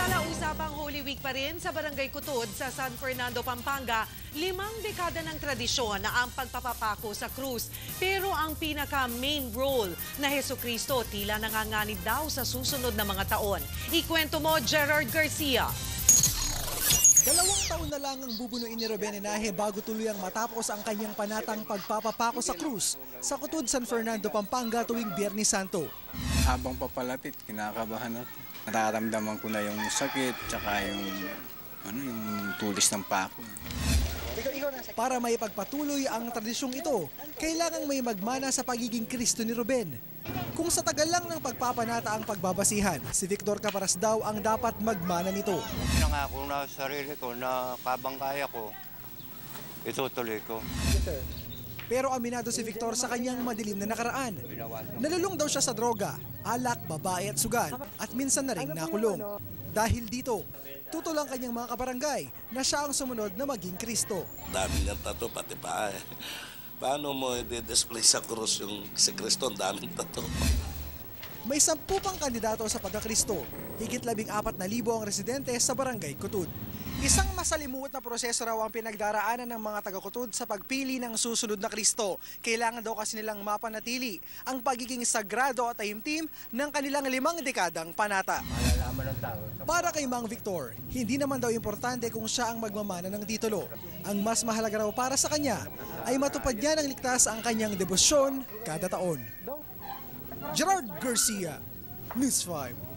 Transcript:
Samantala, usapang Holy Week pa rin sa Barangay Kutod sa San Fernando, Pampanga. Limang dekada ng tradisyon na ang pagpapapako sa krus. Pero ang pinaka-main role na Heso Kristo tila nanganganib daw sa susunod na mga taon. Ikwento mo, Gerard Garcia. Dalawang taon na lang ang bubunuin ni Ruben Enaje bago tuluyang matapos ang kanyang panatang pagpapapako sa krus sa Kutod San Fernando, Pampanga tuwing Biyernes Santo. Habang papalapit, kinakabahan ako. Nararamdaman ko na yung sakit, tsaka yung, ano, yung tulis ng pako. Para may pagpatuloy ang tradisyong ito, kailangang may magmana sa pagiging Kristo ni Ruben. Kung sa tagal lang ng pagpapanata ang pagbabasihan, si Victor Caparas daw ang dapat magmana nito. Pinangako na sa sarili ko na kabang kaya ko, itutuloy ko. Pero aminado si Victor sa kanyang madilim na nakaraan. Nalulong daw siya sa droga, alak, babae at sugal at minsan na rin nakulong. Dahil dito, tutol ang kanyang mga kabarangay na siya ang sumunod na maging Kristo. dami ng tato, pati pa. Paano mo i-display sa krus yung si Kristo, ang daming tato. May sampu pang kandidato sa pagkakristo, higit labing apat na libo ang residente sa barangay Kutud. Isang masalimuot na proseso raw ang pinagdaraanan ng mga taga-Kutud sa pagpili ng susunod na Kristo. Kailangan daw kasi nilang mapanatili ang pagiging sagrado at taimtim ng kanilang limang dekadang panata. Para kay Mang Victor, hindi naman daw importante kung siya ang magmamana ng titulo. Ang mas mahalaga raw para sa kanya ay matupad niya ng ligtas ang kanyang debosyon kada taon. Gerard Garcia, News 5.